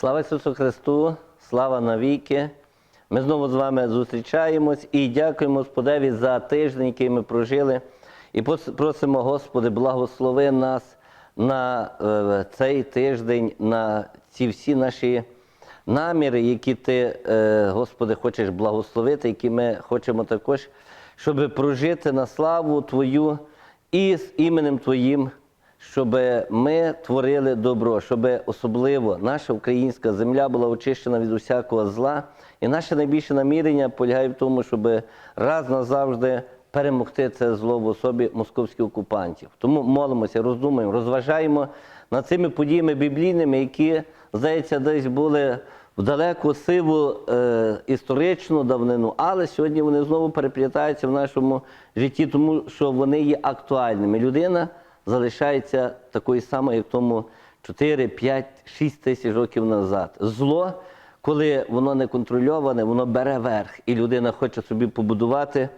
Слава Ісусу Христу, слава навіки. Ми знову з вами зустрічаємось і дякуємо Господеві за тиждень, який ми прожили. І просимо, Господи, благослови нас на е, цей тиждень, на ці всі наші наміри, які Ти, е, Господи, хочеш благословити, які ми хочемо також, щоб прожити на славу Твою і з іменем Твоїм щоб ми творили добро, щоб особливо наша українська земля була очищена від усякого зла. І наше найбільше намірення полягає в тому, щоб раз назавжди перемогти це зло в особі московських окупантів. Тому молимося, роздумуємо, розважаємо над цими подіями біблійними, які, здається, десь були в далеку сиву е, історичну давнину, але сьогодні вони знову переплітаються в нашому житті, тому що вони є актуальними. Людина залишається такою самою, як тому 4, 5, 6 тисяч років назад. Зло, коли воно не контрольоване, воно бере верх, і людина хоче собі побудувати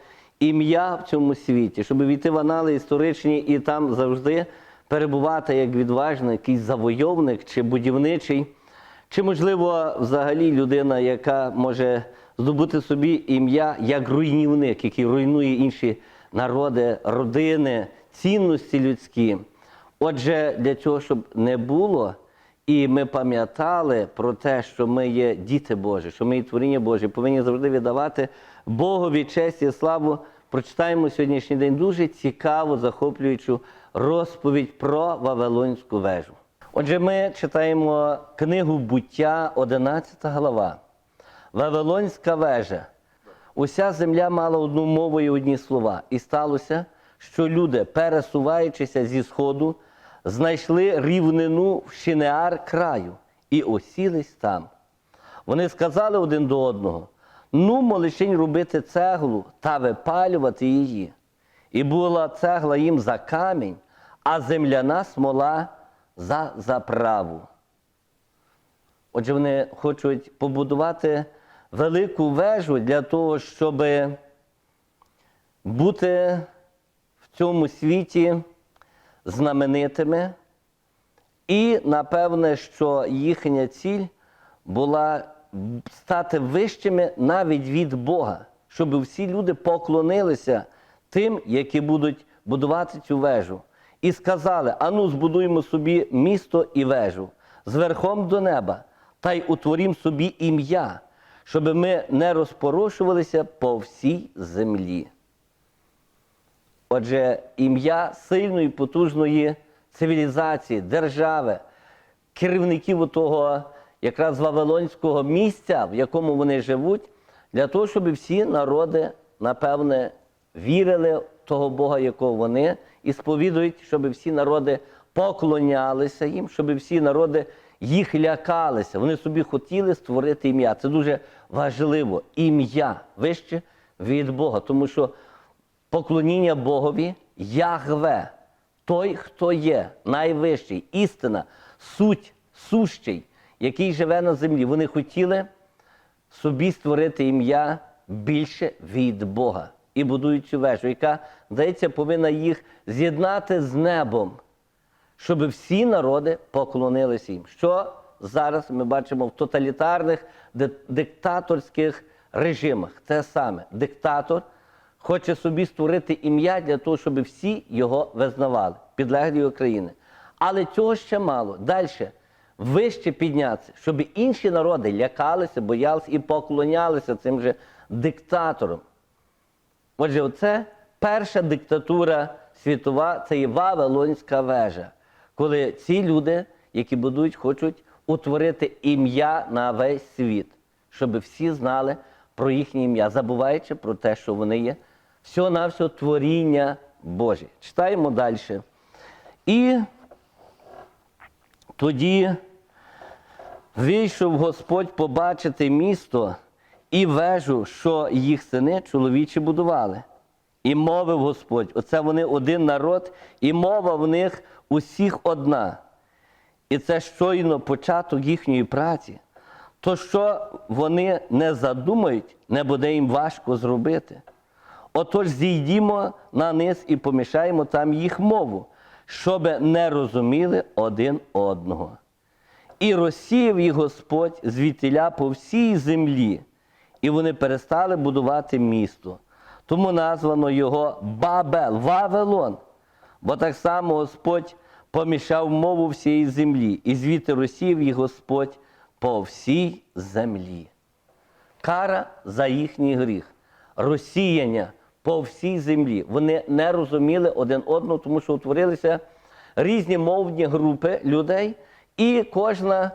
ім'я в цьому світі, щоб війти в анали історичні і там завжди перебувати як відважний, якийсь завойовник чи будівничий. Чи, можливо, взагалі людина, яка може здобути собі ім'я як руйнівник, який руйнує інші народи, родини, цінності людські. Отже, для цього, щоб не було, і ми пам'ятали про те, що ми є діти Божі, що ми є творіння Божі, повинні завжди віддавати Богові честь і славу. Прочитаємо сьогоднішній день дуже цікаву, захоплюючу розповідь про Вавилонську вежу. Отже, ми читаємо книгу буття, 11 глава. Вавилонська вежа. Уся земля мала одну мову і одні слова. І сталося, що люди, пересуваючися зі сходу, знайшли рівнину в Шинеар краю і осілись там. Вони сказали один до одного: ну, молишень робити цеглу та випалювати її. І була цегла їм за камінь, а земляна смола за заправу. Отже, вони хочуть побудувати велику вежу для того, щоб бути цьому світі знаменитими. І напевне, що їхня ціль була стати вищими навіть від Бога, щоб всі люди поклонилися тим, які будуть будувати цю вежу. І сказали: ану, збудуємо собі місто і вежу з верхом до неба, та й утворім собі ім'я, щоб ми не розпорошувалися по всій землі. Отже, ім'я сильної, потужної цивілізації, держави, керівників того якраз Вавилонського місця, в якому вони живуть, для того, щоб всі народи, напевне, вірили в того Бога, якого вони, і сповідують, щоб всі народи поклонялися їм, щоб всі народи їх лякалися. Вони собі хотіли створити ім'я. Це дуже важливо. Ім'я вище від Бога, тому що поклоніння Богові Ягве, той, хто є, найвищий, істина, суть, сущий, який живе на землі. Вони хотіли собі створити ім'я більше від Бога і будують цю вежу, яка, здається, повинна їх з'єднати з небом, щоб всі народи поклонилися їм. Що зараз ми бачимо в тоталітарних диктаторських режимах. Те саме диктатор хоче собі створити ім'я для того, щоб всі його визнавали, підлеглі України. Але цього ще мало. Далі вище піднятися, щоб інші народи лякалися, боялися і поклонялися цим же диктаторам. Отже, це перша диктатура світова, це є Вавилонська вежа, коли ці люди, які будуть, хочуть утворити ім'я на весь світ, щоб всі знали про їхнє ім'я, забуваючи про те, що вони є всього-навсього творіння Боже. Читаємо далі. І тоді вийшов Господь побачити місто і вежу, що їх сини чоловічі будували. І мовив Господь, оце вони один народ, і мова в них усіх одна. І це щойно початок їхньої праці. То, що вони не задумають, не буде їм важко зробити. Отож зійдімо на низ і помішаємо там їх мову, щоб не розуміли один одного. І розсіяв їх Господь звідтіля по всій землі, і вони перестали будувати місто. Тому названо його Бабел, Вавилон. Бо так само Господь помішав мову всієї землі, і звідти розсіяв їх Господь по всій землі. Кара за їхній гріх, розсіяння по всій землі. Вони не розуміли один одного, тому що утворилися різні мовні групи людей, і кожна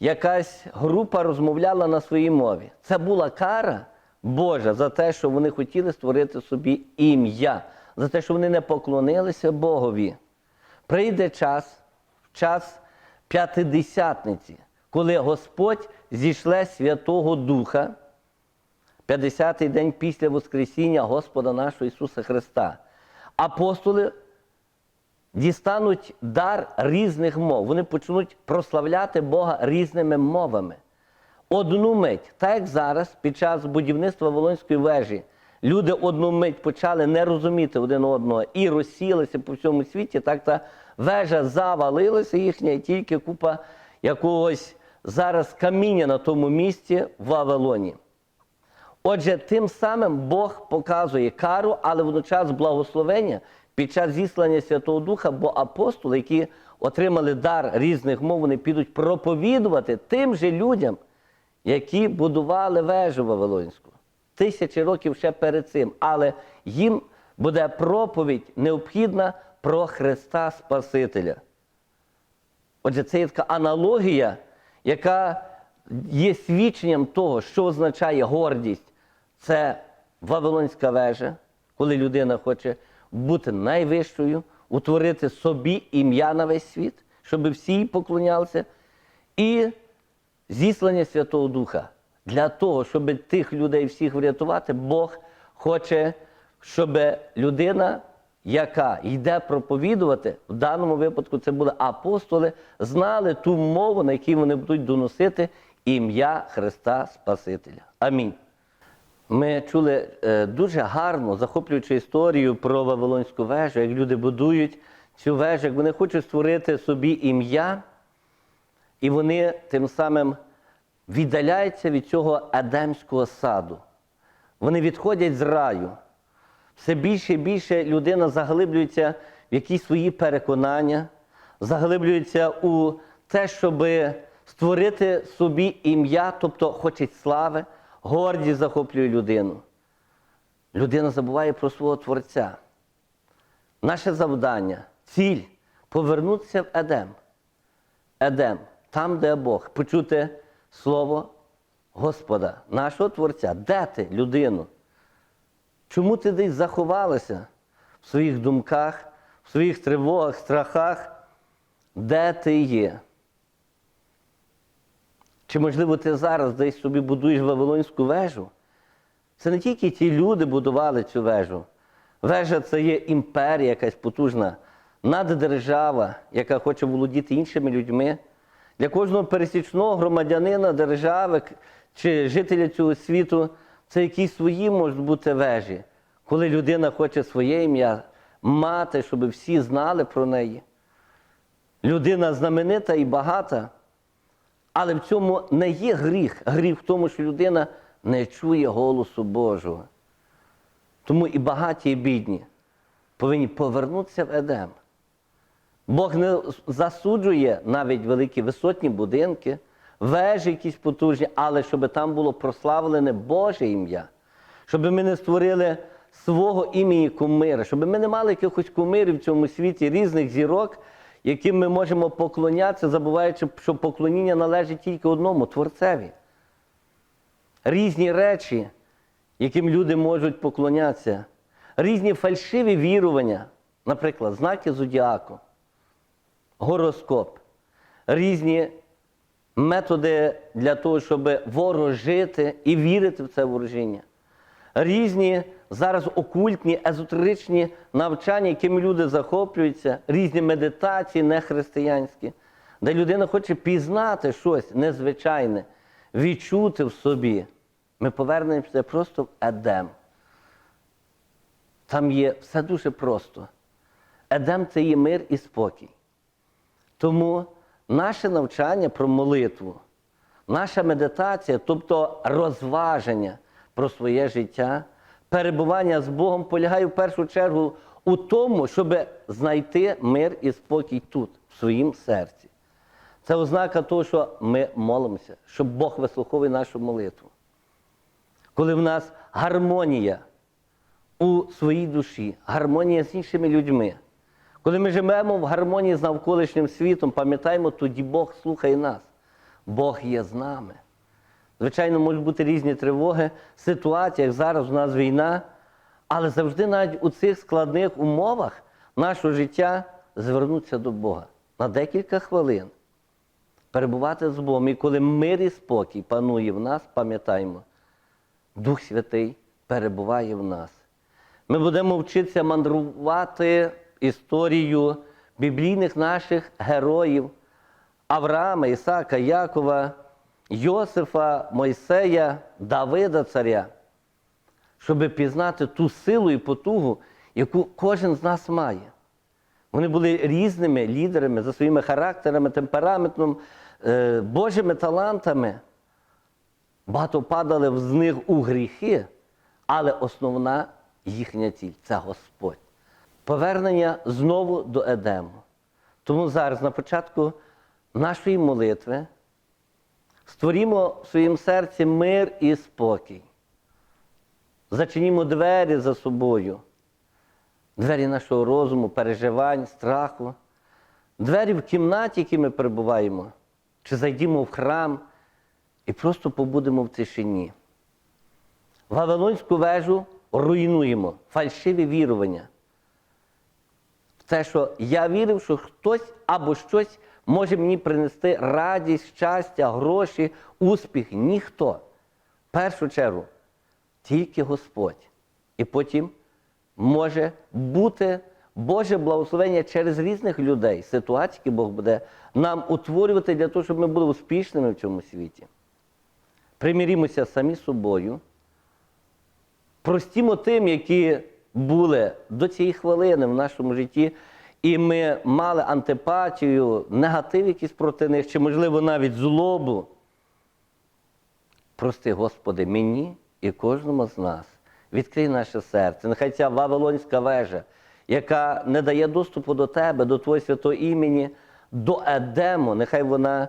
якась група розмовляла на своїй мові. Це була кара Божа за те, що вони хотіли створити собі ім'я, за те, що вони не поклонилися Богові. Прийде час, час п'ятидесятниці, коли Господь зійшле Святого Духа. 50-й день після Воскресіння Господа нашого Ісуса Христа. Апостоли дістануть дар різних мов. Вони почнуть прославляти Бога різними мовами. Одну мить, так як зараз, під час будівництва Волонської вежі, люди одну мить почали не розуміти один одного і розсілися по всьому світі, так та вежа завалилася їхня, і тільки купа якогось зараз каміння на тому місці в Вавилоні. Отже, тим самим Бог показує кару, але водночас благословення під час зіслання Святого Духа, бо апостоли, які отримали дар різних мов, вони підуть проповідувати тим же людям, які будували вежу Вавилонську. Тисячі років ще перед цим. Але їм буде проповідь необхідна про Христа Спасителя. Отже, це є така аналогія, яка є свідченням того, що означає гордість. Це Вавилонська вежа, коли людина хоче бути найвищою, утворити собі ім'я на весь світ, щоб всі їй поклонялися. І зіслання Святого Духа. Для того, щоб тих людей всіх врятувати, Бог хоче, щоб людина, яка йде проповідувати, в даному випадку це були апостоли, знали ту мову, на якій вони будуть доносити ім'я Христа Спасителя. Амінь. Ми чули е, дуже гарну, захоплюючу історію про Вавилонську вежу, як люди будують цю вежу, як вони хочуть створити собі ім'я, і вони тим самим віддаляються від цього Едемського саду. Вони відходять з раю. Все більше і більше людина заглиблюється в якісь свої переконання, заглиблюється у те, щоб створити собі ім'я, тобто хоче слави, гордість захоплює людину. Людина забуває про свого Творця. Наше завдання, ціль повернутися в Едем. Едем, там, де Бог, почути слово Господа, нашого Творця. Де ти, людину? Чому ти десь заховалася в своїх думках, в своїх тривогах, страхах? Де ти є? Чи, можливо, ти зараз десь собі будуєш Вавилонську вежу? Це не тільки ті люди будували цю вежу. Вежа це є імперія якась потужна, наддержава, яка хоче володіти іншими людьми. Для кожного пересічного громадянина держави чи жителя цього світу це якісь свої можуть бути вежі, коли людина хоче своє ім'я мати, щоб всі знали про неї. Людина знаменита і багата, але в цьому не є гріх. Гріх в тому, що людина не чує голосу Божого. Тому і багаті, і бідні повинні повернутися в Едем. Бог не засуджує навіть великі висотні будинки, вежі якісь потужні, але щоб там було прославлене Боже ім'я, щоб ми не створили свого імені кумира, щоб ми не мали якихось кумирів в цьому світі, різних зірок, яким ми можемо поклонятися, забуваючи, що поклоніння належить тільки одному Творцеві. Різні речі, яким люди можуть поклонятися, різні фальшиві вірування, наприклад, знаки зодіаку гороскоп, різні методи для того, щоб ворожити і вірити в це ворожіння. Різні зараз окультні, езотеричні навчання, якими люди захоплюються, різні медитації нехристиянські, де людина хоче пізнати щось незвичайне, відчути в собі. Ми повернемося просто в Едем. Там є все дуже просто. Едем це є мир і спокій. Тому наше навчання про молитву, наша медитація, тобто розваження про своє життя, перебування з Богом полягає в першу чергу у тому, щоб знайти мир і спокій тут, в своїм серці. Це ознака того, що ми молимося, що Бог вислуховує нашу молитву. Коли в нас гармонія у своїй душі, гармонія з іншими людьми. Коли ми живемо в гармонії з навколишнім світом, пам'ятаємо, тоді Бог слухає нас. Бог є з нами. Звичайно, можуть бути різні тривоги, ситуації, як зараз у нас війна, але завжди навіть у цих складних умовах нашого життя звернутися до Бога на декілька хвилин, перебувати з Богом. І коли мир і спокій панує в нас, пам'ятаємо, Дух Святий перебуває в нас. Ми будемо вчитися мандрувати історію біблійних наших героїв Авраама, Ісака, Якова, Йосифа, Мойсея, Давида царя, щоб пізнати ту силу і потугу, яку кожен з нас має. Вони були різними лідерами за своїми характерами, темпераментом, е, Божими талантами. Багато падали з них у гріхи, але основна їхня ціль це Господь. Повернення знову до Едему. Тому зараз, на початку нашої молитви, створімо в своїм серці мир і спокій. Зачинімо двері за собою, двері нашого розуму, переживань, страху, двері в кімнаті, в якій ми перебуваємо, чи зайдімо в храм і просто побудемо в тишині. Вавилонську вежу руйнуємо, фальшиві вірування. В те, що я вірив, що хтось або щось може мені принести радість, щастя, гроші, успіх. Ніхто. В першу чергу, тільки Господь. І потім може бути Боже благословення через різних людей, ситуації, які Бог буде нам утворювати для того, щоб ми були успішними в цьому світі. Примірімося самі собою, простімо тим, які були до цієї хвилини в нашому житті, і ми мали антипатію, негатив якийсь проти них, чи, можливо, навіть злобу. Прости, Господи, мені і кожному з нас. Відкрий наше серце. Нехай ця Вавилонська вежа, яка не дає доступу до Тебе, до Твого святого імені, до Едему, нехай вона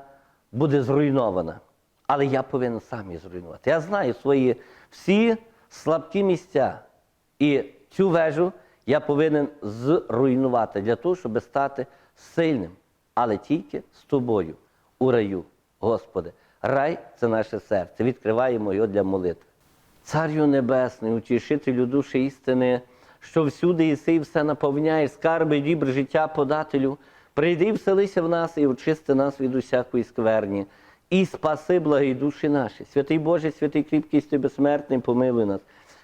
буде зруйнована. Але я повинен сам її зруйнувати. Я знаю свої всі слабкі місця. І цю вежу я повинен зруйнувати для того, щоб стати сильним. Але тільки з тобою у раю, Господи. Рай це наше серце. Відкриваємо його для молитви. Царю Небесний, утішителю душі істини, що всюди єси і все наповняєш, скарби, дібр життя подателю, прийди і вселися в нас і очисти нас від усякої скверні. І спаси благі душі наші. Святий Боже, святий кріпкість і безсмертний, помилуй нас.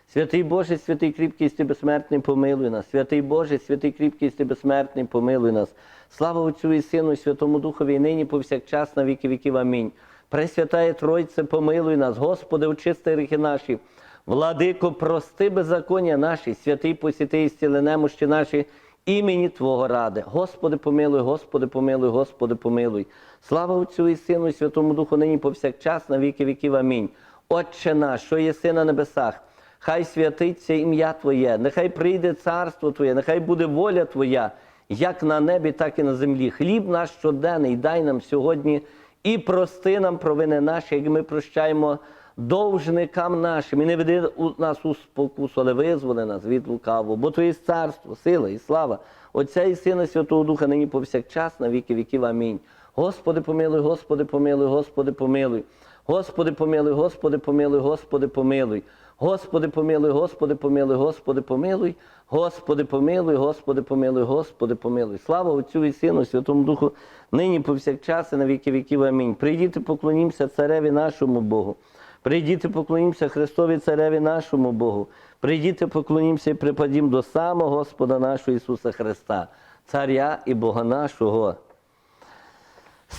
Святий Боже, святий кріпкість і безсмертний, помилуй нас. Святий Боже, святий кріпкість і безсмертний, помилуй нас. Слава Отцю і Сину, і Святому Духові, і нині повсякчас на віки віків. Амінь. Пресвятає Тройце, помилуй нас, Господи, очисти гріхи наші. Владико, прости беззаконня наші, святий посіти і зціли немощі наші, імені Твого ради. Господи, помилуй, Господи, помилуй, Господи, помилуй. Слава Отцю і Сину, і Святому Духу, нині повсякчас на віки віків. Амінь. Отче наш, що єси на небесах, хай святиться ім'я Твоє, нехай прийде царство Твоє, нехай буде воля Твоя, як на небі, так і на землі. Хліб наш щоденний дай нам сьогодні і прости нам провини наші, як ми прощаємо довжникам нашим. І не веди нас у спокусу, але визволи нас від лукавого. Бо Твоє царство, сила і слава, Отця і Сина, Святого Духа, нині повсякчас, на віки віків. Амінь. Господи, помилуй, Господи, помилуй, Господи, помилуй. Господи, помилуй, Господи, помилуй, Господи, помилуй. Господи, помилуй, Господи, помилуй, Господи, помилуй. Господи, помилуй, Господи, помилуй, Господи, помилуй. Слава Отцю і Сину, Святому Духу, нині повсякчас і на віки віків. Амінь. Прийдіте, поклонімося цареві нашому Богу. Прийдіте, поклонімося Христові Цареві нашому Богу. Прийдіте, поклонімося і припадім до самого Господа нашого Ісуса Христа, Царя і Бога нашого.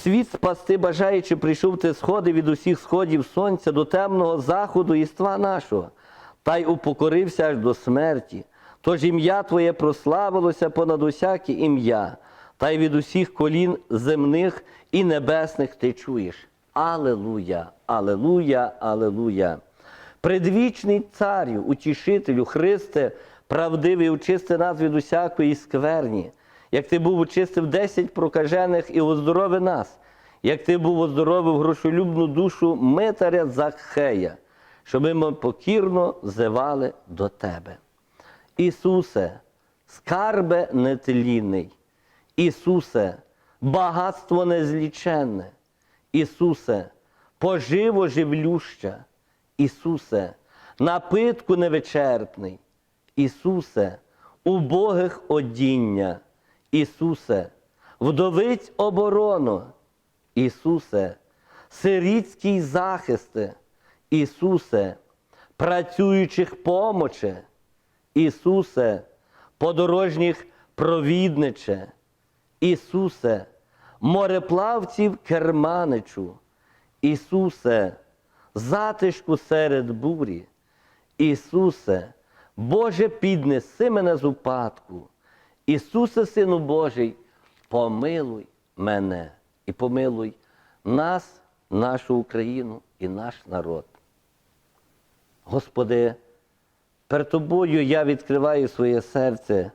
Світ спасти, бажаючи, прийшов ти сходи від усіх сходів сонця до темного заходу єства нашого, та й упокорився аж до смерті. Тож ім'я Твоє прославилося понад усяке ім'я. та й від усіх колін земних і небесних ти чуєш. Алелуя, Алелуя, Алелуя. Предвічний царю, утішителю, Христе, правдивий, очисти нас від усякої скверні, як ти був очистив десять прокажених і оздоровив нас, як ти був оздоровив грошолюбну душу митаря Закхея, щоб ми покірно взивали до тебе. Ісусе, скарбе нетлінний, Ісусе, багатство незліченне, Ісусе, поживо живлюща, Ісусе, напитку невичерпний, Ісусе, убогих одіння, Ісусе, вдовиць оборону, Ісусе, сирітський захисти, Ісусе, працюючих помоче, Ісусе, подорожніх провідниче, Ісусе, мореплавців керманичу, Ісусе, затишку серед бурі, Ісусе, Боже, піднеси мене з упадку. Ісусе, Сину Божий, помилуй мене і помилуй нас, нашу Україну і наш народ. Господи, перед Тобою я відкриваю своє серце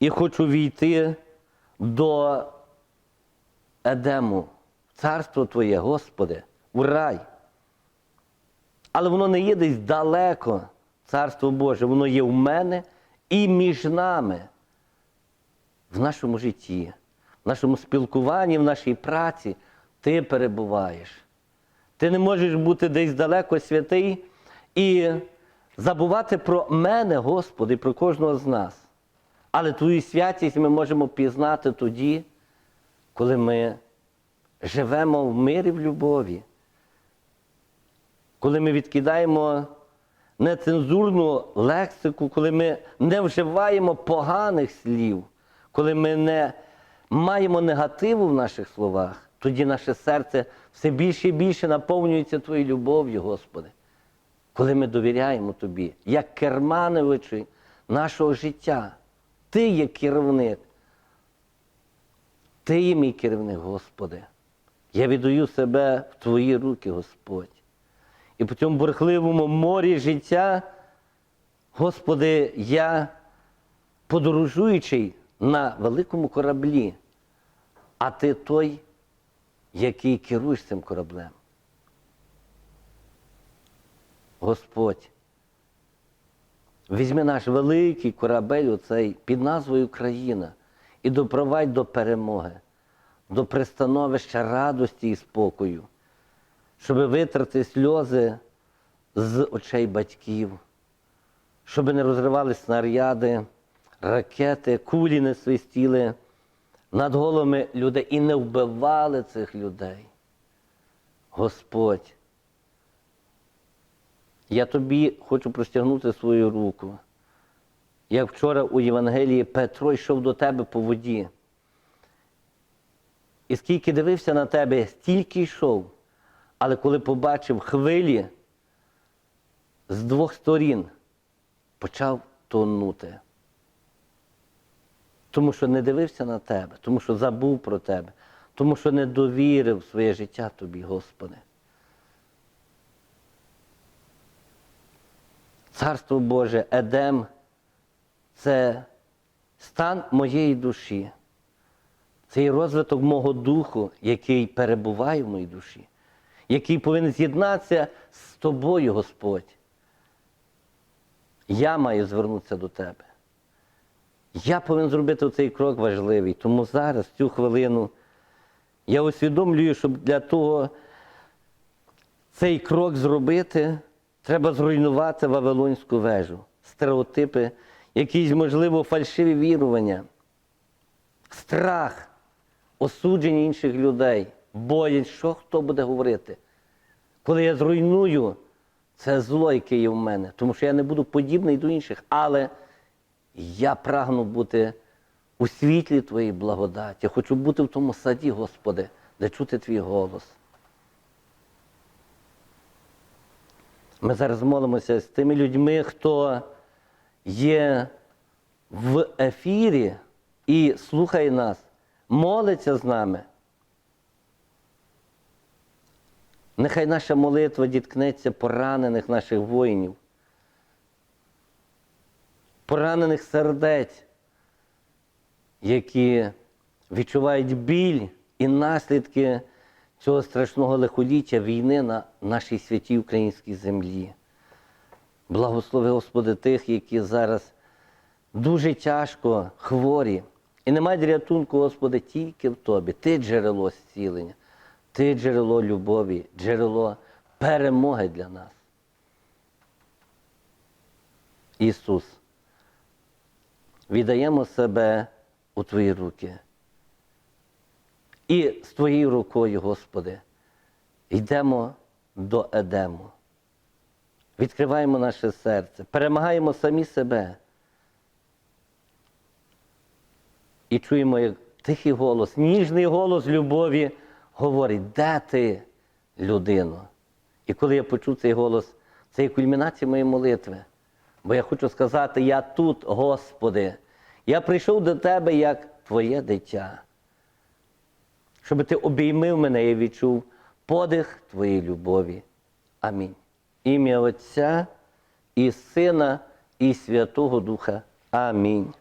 і хочу війти до Едему, в царство Твоє, Господи, у рай. Але воно не є десь далеко, Царство Боже, воно є в мене і між нами, в нашому житті, в нашому спілкуванні, в нашій праці. Ти перебуваєш. Ти не можеш бути десь далеко святий і забувати про мене, Господи, про кожного з нас. Але Твою святість ми можемо пізнати тоді, коли ми живемо в мирі, в любові, коли ми відкидаємо нецензурну лексику, коли ми не вживаємо поганих слів, коли ми не маємо негативу в наших словах, тоді наше серце все більше і більше наповнюється Твоєю любов'ю, Господи. Коли ми довіряємо Тобі, як кермановичі нашого життя, Ти є керівник. Ти є мій керівник, Господи. Я віддаю себе в Твої руки, Господь. І по цьому бурхливому морі життя, Господи, я подорожуючий на великому кораблі, а Ти той, який керуєш цим кораблем. Господь, візьми наш великий корабель оцей під назвою Країна і допровадь до перемоги, до пристановища радості і спокою, щоб витрати сльози з очей батьків, щоб не розривали снаряди, ракети, кулі не свистіли над головами людей і не вбивали цих людей. Господь, я тобі хочу простягнути свою руку. Як вчора у Євангелії Петро йшов до тебе по воді. І скільки дивився на тебе, стільки йшов. Але коли побачив хвилі з двох сторін, почав тонути. Тому що не дивився на тебе, тому що забув про тебе, тому що не довірив своє життя тобі, Господи. Царство Боже, Едем це стан моєї душі, це є розвиток мого духу, який перебуває в моїй душі, який повинен з'єднатися з тобою, Господь. Я маю звернутися до тебе. Я повинен зробити цей крок важливий. Тому зараз, цю хвилину, я усвідомлюю, щоб для того цей крок зробити, треба зруйнувати Вавилонську вежу, стереотипи, якісь, можливо, фальшиві вірування, страх, осудження інших людей, боязнь, що хто буде говорити. Коли я зруйную, це зло, яке є в мене, тому що я не буду подібний до інших, але я прагну бути у світлі Твоєї благодаті. Хочу бути в тому саді, Господи, де чути Твій голос. Ми зараз молимося з тими людьми, хто є в ефірі і слухає нас, молиться з нами. Нехай наша молитва діткнеться поранених наших воїнів, поранених сердець, які відчувають біль і наслідки цього страшного лихоліття війни на нашій святій українській землі. Благослови, Господи, тих, які зараз дуже тяжко хворі. І немає рятунку, Господи, тільки в Тобі. Ти джерело зцілення, Ти джерело любові, джерело перемоги для нас. Ісус, віддаємо себе у Твої руки. І з Твоєю рукою, Господи, йдемо до Едему. Відкриваємо наше серце, перемагаємо самі себе. І чуємо, як тихий голос, ніжний голос любові говорить, де ти, людино? І коли я почув цей голос, це є кульмінація моєї молитви. Бо я хочу сказати, я тут, Господи, я прийшов до Тебе як Твоє дитя, щоб Ти обіймив мене і відчув подих Твоєї любові. Амінь. Ім'я Отця і Сина, і Святого Духа. Амінь.